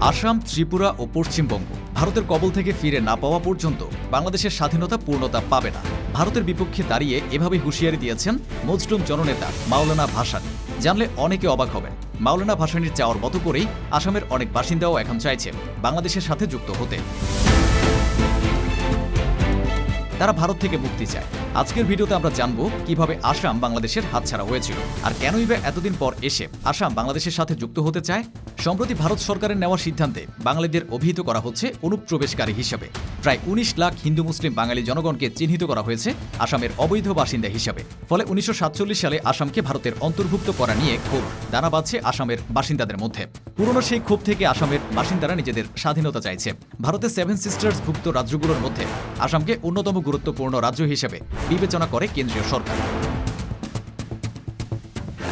আসাম, ত্রিপুরা ও পশ্চিমবঙ্গ। ভারতের কবল থেকে ফিরে না পাওয়া পর্যন্ত বাংলাদেশের স্বাধীনতা পূর্ণতা পাবে না। ভারতের বিপক্ষে দাঁড়িয়ে এভাবে হুঁশিয়ারি দিয়েছেন মজলুম জননেতা মাওলানা ভাসানী। জানলে অনেকে অবাক হবেন। মাওলানা ভাসানীর চাওয়ার মতো করেই আসামের অনেক বাসিন্দাও এখন চাইছে বাংলাদেশের সাথে যুক্ত হতে। তারা ভারত থেকে মুক্তি চায়। আজকের ভিডিওতে আমরা জানব কীভাবে আসাম বাংলাদেশের হাতছাড়া হয়েছিল। আর কেনই বা এতদিন পর এসে আসাম বাংলাদেশের সাথে যুক্ত হতে চায়? সম্প্রতি ভারত সরকারের নেওয়া সিদ্ধান্তে বাঙালিদের অভিহিত করা হচ্ছে অনুপ্রবেশকারী হিসাবে। প্রায় উনিশ লাখ হিন্দু মুসলিম বাঙালি জনগণকে চিহ্নিত করা হয়েছে আসামের অবৈধ বাসিন্দা হিসাবে। ফলে উনিশশো সাতচল্লিশ সালে আসামকে ভারতের অন্তর্ভুক্ত করা নিয়ে ক্ষোভ দানা বাঁধছে আসামের বাসিন্দাদের মধ্যে। পুরনো সেই ক্ষোভ থেকে আসামের বাসিন্দারা নিজেদের স্বাধীনতা চাইছে। ভারতের সেভেন সিস্টার্স ভুক্ত রাজ্যগুলোর মধ্যে আসামকে অন্যতম গুরুত্বপূর্ণ রাজ্য হিসেবে বিবেচনা করে কেন্দ্রীয় সরকার।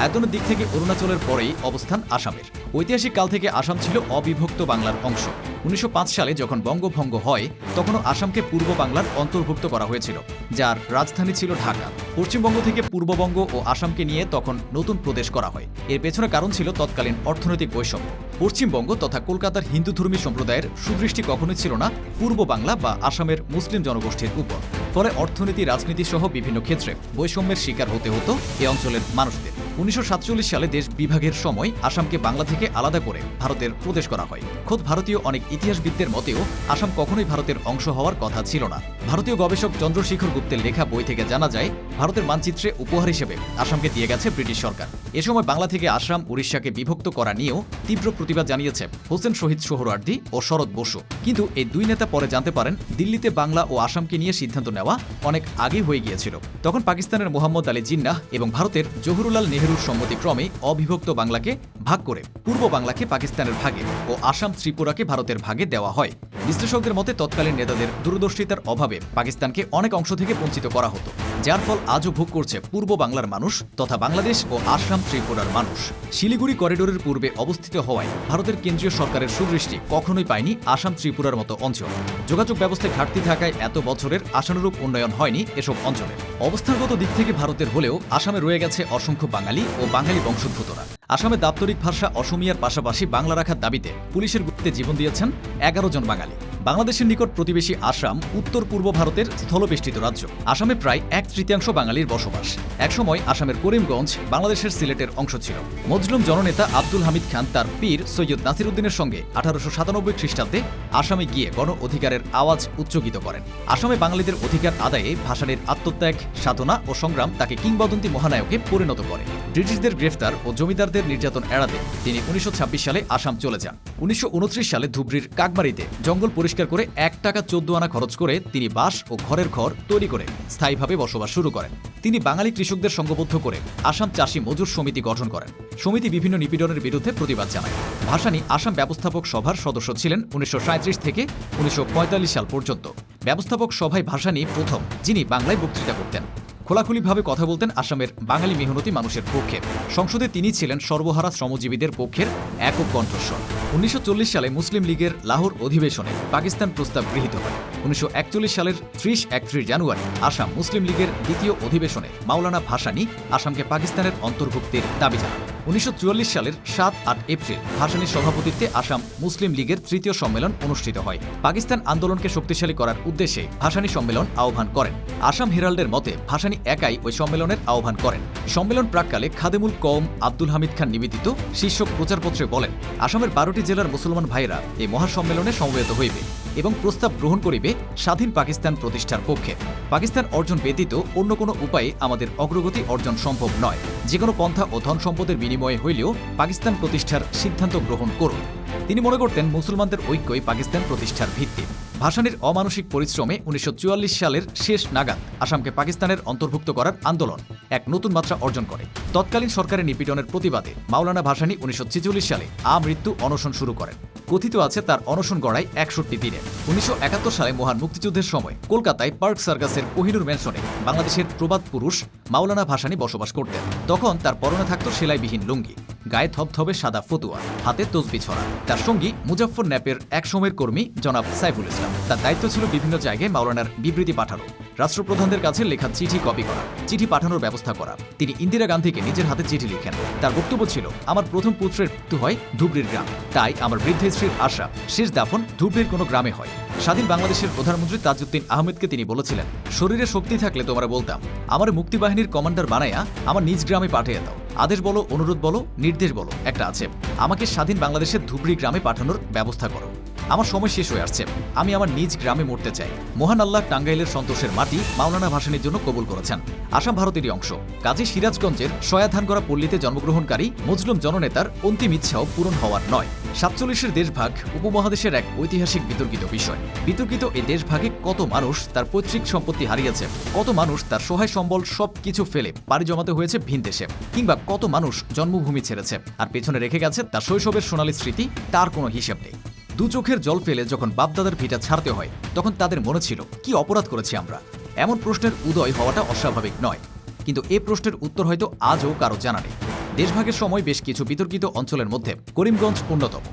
আয়তনের দিক থেকে অরুণাচলের পরেই অবস্থান আসামের। ঐতিহাসিক কাল থেকে আসাম ছিল অবিভক্ত বাংলার অংশ। উনিশশো পাঁচ সালে যখন বঙ্গভঙ্গ হয়, তখনও আসামকে পূর্ব বাংলার অন্তর্ভুক্ত করা হয়েছিল, যার রাজধানী ছিল ঢাকা। পশ্চিমবঙ্গ থেকে পূর্ববঙ্গ ও আসামকে নিয়ে তখন নতুন প্রদেশ করা হয়। এর পেছনে কারণ ছিল তৎকালীন অর্থনৈতিক বৈষম্য। পশ্চিমবঙ্গ তথা কলকাতার হিন্দুধর্মী সম্প্রদায়ের সুদৃষ্টি কখনোই ছিল না পূর্ব বাংলা বা আসামের মুসলিম জনগোষ্ঠীর উপর। ফলে অর্থনীতি, রাজনীতি সহ বিভিন্ন ক্ষেত্রে বৈষম্যের শিকার হতে হতো এ অঞ্চলের মানুষদের। উনিশশো সাতচল্লিশ সালে দেশ বিভাগের সময় আসামকে বাংলা থেকে আলাদা করে ভারতের প্রদেশ করা হয়। খোদ ভারতীয় অনেক ইতিহাসবিদদের মতেও আসাম কখনোই ভারতের অংশ হওয়ার কথা ছিল না। ভারতীয় গবেষক চন্দ্রশেখর গুপ্তের লেখা বই থেকে জানা যায়, ভারতের মানচিত্রে উপহার হিসেবে আসামকে দিয়ে গেছে ব্রিটিশ সরকার। এ সময় বাংলা থেকে আসাম উড়িষ্যাকে বিভক্ত করা নিয়েও তীব্র প্রতিবাদ জানিয়েছে হোসেন শহীদ সোহরার্দি ও শরৎ বসু। কিন্তু এই দুই নেতা পরে জানতে পারেন, দিল্লিতে বাংলা ও আসামকে নিয়ে সিদ্ধান্ত নেওয়া অনেক আগে হয়ে গিয়েছিল। তখন পাকিস্তানের মোহাম্মদ আলী জিন্নাহ এবং ভারতের জহুরুলাল নেহরুর সম্মতিক্রমে অবিভক্ত বাংলাকে ভাগ করে পূর্ব বাংলাকে পাকিস্তানের ভাগে ও আসাম ত্রিপুরাকে ভারতের ভাগে দেওয়া হয়। বিশ্লেষকদের মতে, তৎকালীন নেতাদের দূরদর্শিতার অভাবে পাকিস্তানকে অনেক অংশ থেকে বঞ্চিত করা হতো, যার ফল আজও ভোগ করছে পূর্ব বাংলার মানুষ তথা বাংলাদেশ ও আসাম ত্রিপুরার মানুষ। শিলিগুড়ি করিডোরের পূর্বে অবস্থিত হওয়ায় ভারতের কেন্দ্রীয় সরকারের সুদৃষ্টি কখনোই পায়নি আসাম ত্রিপুরার মতো অঞ্চল। যোগাযোগ ব্যবস্থায় ঘাটতি থাকায় এত বছরের আশানুরূপ উন্নয়ন হয়নি এসব অঞ্চলে। অবস্থানগত দিক থেকে ভারতের হলেও আসামে রয়ে গেছে অসংখ্য বাঙালি ও বাঙালি বংশোদ্ভূতরা। আসামে দাপ্তরিক ভাষা অসমিয়ার পাশাপাশি বাংলা রাখার দাবিতে পুলিশের গুপ্তে জীবন দিয়েছেন এগারো জন বাঙালি। বাংলাদেশের নিকট প্রতিবেশী আসাম, উত্তর পূর্ব ভারতের স্থলবেষ্টিত রাজ্য। আসামে প্রায় এক তৃতীয়াংশ বাঙালির বসবাস। একসময় আসামের করিমগঞ্জ বাংলাদেশের সিলেটের অংশ ছিল। মজলুম জননেতা আব্দুল হামিদ খান তার পীর সৈয়দ নাসির উদ্দিনের সঙ্গে আঠারোশো সাতানব্বই খ্রিস্টাব্দে আসামে গিয়ে গণ অধিকারের আওয়াজ উচ্চকিত করেন। আসামে বাঙালিদের অধিকার আদায়ে ভাষানের আত্মত্যাগ, সাধনা ও সংগ্রাম তাকে কিংবদন্তি মহানায়কে পরিণত করে। ব্রিটিশদের গ্রেফতার ও জমিদারদের নির্যাতন এড়াতে তিনি উনিশশো ছাব্বিশ সালে আসাম চলে যান। উনিশশো উনত্রিশ সালে ধুবড়ির কাকবাড়িতে জঙ্গল পরিষ্কার করে এক টাকা চোদ্দ আনা খরচ করে তিনি বাস ও ঘরের ঘর তৈরি করে স্থায়ীভাবে বসবাস শুরু করেন। তিনি বাঙালি কৃষকদের সংঘবদ্ধ করে আসাম চাষী মজুর সমিতি গঠন করেন। সমিতি বিভিন্ন নিপীড়নের বিরুদ্ধে প্রতিবাদ জানায়। ভাসানী আসাম ব্যবস্থাপক সভার সদস্য ছিলেন উনিশশো সাঁইত্রিশ থেকে উনিশশো পঁয়তাল্লিশ সাল পর্যন্ত। ব্যবস্থাপক সভায় ভাসানী প্রথম, যিনি বাংলায় বক্তৃতা করতেন। খোলাখুলিভাবে কথা বলতেন আসামের বাঙালি মেহনতি মানুষের পক্ষে। সংসদে তিনি ছিলেন সর্বহারা শ্রমজীবীদের পক্ষের একক কণ্ঠস্বর। উনিশশো চল্লিশ সালে মুসলিম লীগের লাহোর অধিবেশনে পাকিস্তান প্রস্তাব গৃহীত হয়। উনিশশো একচল্লিশ সালের ত্রিশ একত্রিশ জানুয়ারি আসাম মুসলিম লীগের দ্বিতীয় অধিবেশনে মাওলানা ভাসানি আসামকে পাকিস্তানের অন্তর্ভুক্তির দাবি জানান। উনিশশো সালের সাত আট এপ্রিল ভাসানীর সভাপতিত্বে আসাম মুসলিম লীগের তৃতীয় সম্মেলন অনুষ্ঠিত হয়। পাকিস্তান আন্দোলনকে শক্তিশালী করার উদ্দেশ্যে ভাসানী সম্মেলন আহ্বান করেন। আসাম হেরাল্ডের মতে, ভাসানী একাই ওই সম্মেলনের আহ্বান করেন। সম্মেলন প্রাককালে খাদেমুল কওম আব্দুল হামিদ খান নিবেদিত শীর্ষক প্রচারপত্রে বলেন, আসামের বারোটি জেলার মুসলমান ভাইরা এই মহাসম্মেলনে সমবেত হইবে এবং প্রস্তাব গ্রহণ করিবে স্বাধীন পাকিস্তান প্রতিষ্ঠার পক্ষে। পাকিস্তান অর্জন ব্যতীত অন্য কোনো উপায়ে আমাদের অগ্রগতি অর্জন সম্ভব নয়। যে কোনো পন্থা ও ধন সম্পদের বিনিময়ে হইলেও পাকিস্তান প্রতিষ্ঠার সিদ্ধান্ত গ্রহণ করুন। তিনি মনে করতেন মুসলমানদের ঐক্যই পাকিস্তান প্রতিষ্ঠার ভিত্তি। ভাসানির অমানসিক পরিশ্রমে উনিশশো চুয়াল্লিশ সালের শেষ নাগাদ আসামকে পাকিস্তানের অন্তর্ভুক্ত করার আন্দোলন এক নতুন মাত্রা অর্জন করে। তৎকালীন সরকারের নিপীড়নের প্রতিবাদে মাওলানা ভাসানী উনিশশো সালে আমৃত্যু অনশন শুরু করেন। কথিত আছে তার অনশন গড়ায় একষট্টি দিনে। উনিশশো একাত্তর সালে মহান মুক্তিযুদ্ধের সময় কলকাতায় পার্ক সার্কাসের কোহিনুর ম্যানশনে বাংলাদেশের প্রবাদ পুরুষ মাওলানা ভাসানি বসবাস করতেন। তখন তার পরনে থাকত সেলাইবিহীন লুঙ্গি। গায়ে থপথপে সাদা ফতুয়া, হাতে তসবি ছড়া। তার সঙ্গী মুজাফর ন্যাপের এক সময়ের কর্মী জনাব সাইফুল ইসলাম। তার দায়িত্ব ছিল বিভিন্ন জায়গায় মাওলানার বিবৃতি পাঠানো, রাষ্ট্রপ্রধানদের কাছে লেখা চিঠি কপি করা, চিঠি পাঠানোর ব্যবস্থা করা। তিনি ইন্দিরা গান্ধীকে নিজের হাতে চিঠি লিখেন। তার বক্তব্য ছিল, আমার প্রথম পুত্রের মৃত্যু হয় ধুবড়ির গ্রাম। তাই আমার বৃদ্ধ স্ত্রীর আশা, শেষ দাফন ধুবড়ির কোনো গ্রামে হয়। স্বাধীন বাংলাদেশের প্রধানমন্ত্রী তাজউদ্দিন আহমেদকে তিনি বলেছিলেন, শরীরে শক্তি থাকলে তোমরা বলতাম, আমার মুক্তিবাহিনীর কমান্ডার বানায়া আমার নিজ গ্রামে পাঠিয়ে দাও। আদেশ বলো, অনুরোধ বলো, নির্দেশ বলো, একটা আছে। আমাকে স্বাধীন বাংলাদেশের ধুবড়ি গ্রামে পাঠানোর ব্যবস্থা করো। আমার সময় শেষ হয়ে আসছে। আমি আমার নিজ গ্রামে মরতে চাই। মহান আল্লাহ টাঙ্গাইলের সন্তোষের মাটি মাওলানা ভাসানির জন্য কবুল করেছেন। আসাম ভারতেরই অংশ। কাজী সিরাজগঞ্জের সয়াধানগড়া পল্লীতে জন্মগ্রহণকারী মুসলিম জননেতার অন্তিম ইচ্ছাও পূরণ হওয়ার নয়। সাতচল্লিশের দেশভাগ উপমহাদেশের এক ঐতিহাসিক বিতর্কিত বিষয়। বিতর্কিত এই দেশভাগে কত মানুষ তার পৈতৃক সম্পত্তি হারিয়েছে, কত মানুষ তার সহায় সম্বল সব কিছু ফেলে পাড়ি জমাতে হয়েছে ভিন দেশে, কিংবা কত মানুষ জন্মভূমি ছেড়েছে, আর পেছনে রেখে গেছে তার শৈশবের সোনালী স্মৃতি, তার কোনো হিসেব নেই। দু চোখের জল ফেলে যখন বাপদাদার ভিটা ছাড়তে হয়, তখন তাদের মনে ছিল, কি অপরাধ করেছি আমরা? এমন প্রশ্নের উদয় হওয়াটা অস্বাভাবিক নয়। কিন্তু এ প্রশ্নের উত্তর হয়তো আজও কারও জানা নেই। দেশভাগের সময় বেশ কিছু বিতর্কিত অঞ্চলের মধ্যে করিমগঞ্জ অন্যতম।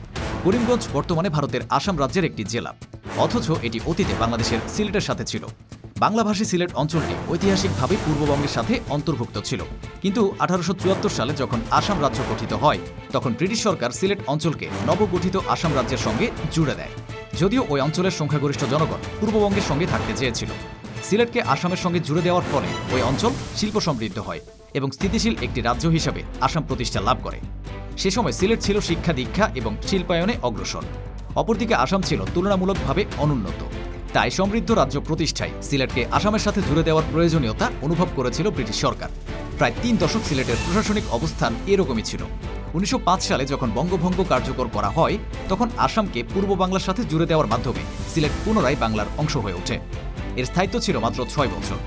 করিমগঞ্জ বর্তমানে ভারতের আসাম রাজ্যের একটি জেলা। অথচ এটি অতীতে বাংলাদেশের সিলেটের সাথে ছিল। বাংলাভাষী সিলেট অঞ্চলটি ঐতিহাসিকভাবে পূর্ববঙ্গের সাথে অন্তর্ভুক্ত ছিল। কিন্তু আঠারোশো চুয়াত্তর সালে যখন আসাম রাজ্য গঠিত হয়, তখন ব্রিটিশ সরকার সিলেট অঞ্চলকে নবগঠিত আসাম রাজ্যের সঙ্গে জুড়ে দেয়। যদিও ওই অঞ্চলের সংখ্যাগরিষ্ঠ জনগণ পূর্ববঙ্গের সঙ্গে থাকতে চেয়েছিল। সিলেটকে আসামের সঙ্গে জুড়ে দেওয়ার ফলে ওই অঞ্চল শিল্প সমৃদ্ধ হয় এবং স্থিতিশীল একটি রাজ্য হিসাবে আসাম প্রতিষ্ঠা লাভ করে। সে সময় সিলেট ছিল শিক্ষা দীক্ষা এবং শিল্পায়নে অগ্রসর। অপরদিকে আসাম ছিল তুলনামূলকভাবে অনুন্নত। তাই সমৃদ্ধ রাজ্য প্রতিষ্ঠায় সিলেটকে আসামের সাথে জুড়ে দেওয়ার প্রয়োজনীয়তা অনুভব করেছিল ব্রিটিশ সরকার। প্রায় তিন দশক সিলেটের প্রশাসনিক অবস্থান এরকমই ছিল। উনিশশো পাঁচ সালে যখন বঙ্গভঙ্গ কার্যকর করা হয়, তখন আসামকে পূর্ব বাংলার সাথে জুড়ে দেওয়ার মাধ্যমে সিলেট পুনরায় বাংলার অংশ হয়ে ওঠে। এর স্থায়িত্ব ছিল মাত্র ছয় বছর।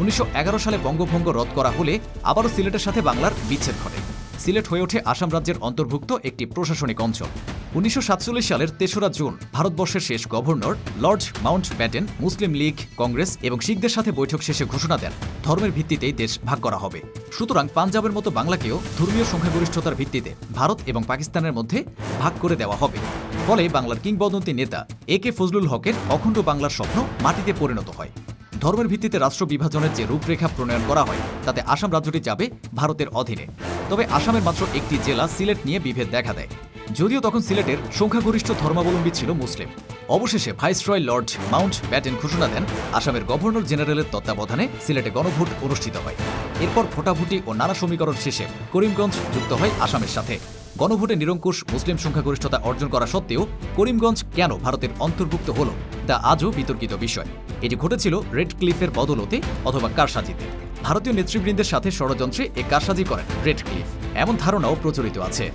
উনিশশো এগারো সালে বঙ্গভঙ্গ রদ করা হলে আবারও সিলেটের সাথে বাংলার বিচ্ছেদ ঘটে। সিলেট হয়ে ওঠে আসাম রাজ্যের অন্তর্ভুক্ত একটি প্রশাসনিক অঞ্চল। উনিশশো সাতচল্লিশ সালের তেসরা জুন, ভারতবর্ষের শেষ governor lord Mountbatten Muslim League, Congress এবং শিখদের সাথে বৈঠক শেষে ঘোষণা দেন, ধর্মের ভিত্তিতেই দেশ ভাগ করা হবে। সুতরাং পাঞ্জাবের মতো বাংলাকেও ধর্মীয় সংখ্যাগরিষ্ঠতার ভিত্তিতে ভারত এবং পাকিস্তানের মধ্যে ভাগ করে দেওয়া হবে। ফলে বাংলার কিংবদন্তি নেতা এ কে ফজলুল হকের অখণ্ড বাংলার স্বপ্ন মাটিতে পরিণত হয়। ধর্মের ভিত্তিতে রাষ্ট্র বিভাজনের যে রূপরেখা প্রণয়ন করা হয়, তাতে আসাম রাজ্যটি যাবে ভারতের অধীনে। তবে আসামের মাত্র একটি জেলা সিলেট নিয়ে বিভেদ দেখা দেয়। যদিও তখন সিলেটের সংখ্যাগরিষ্ঠ ধর্মাবলম্বী ছিল মুসলিম। অবশেষে ভাইসরয় লর্ড মাউন্ট ব্যাটেন ঘোষণা দেন, আসামের গভর্নর জেনারেলের তত্ত্বাবধানে সিলেটে গণভোট অনুষ্ঠিত হয়। এরপর ভোটাভুটি ও নানা সমীকরণ শেষে করিমগঞ্জ যুক্ত হয় আসামের সাথে। গণভোটে নিরঙ্কুশ মুসলিম সংখ্যাগরিষ্ঠতা অর্জন করা সত্ত্বেও করিমগঞ্জ কেন ভারতের অন্তর্ভুক্ত হল, তা আজও বিতর্কিত বিষয়। এটি ঘটেছিল রেড ক্লিফের বদলতে অথবা কারসাজিতে। ভারতীয় নেতৃবৃন্দের সাথে ষড়যন্ত্রে এ কারসাজি করেন রেড ক্লিফ। এমন ধারণাও প্রচলিত আছে।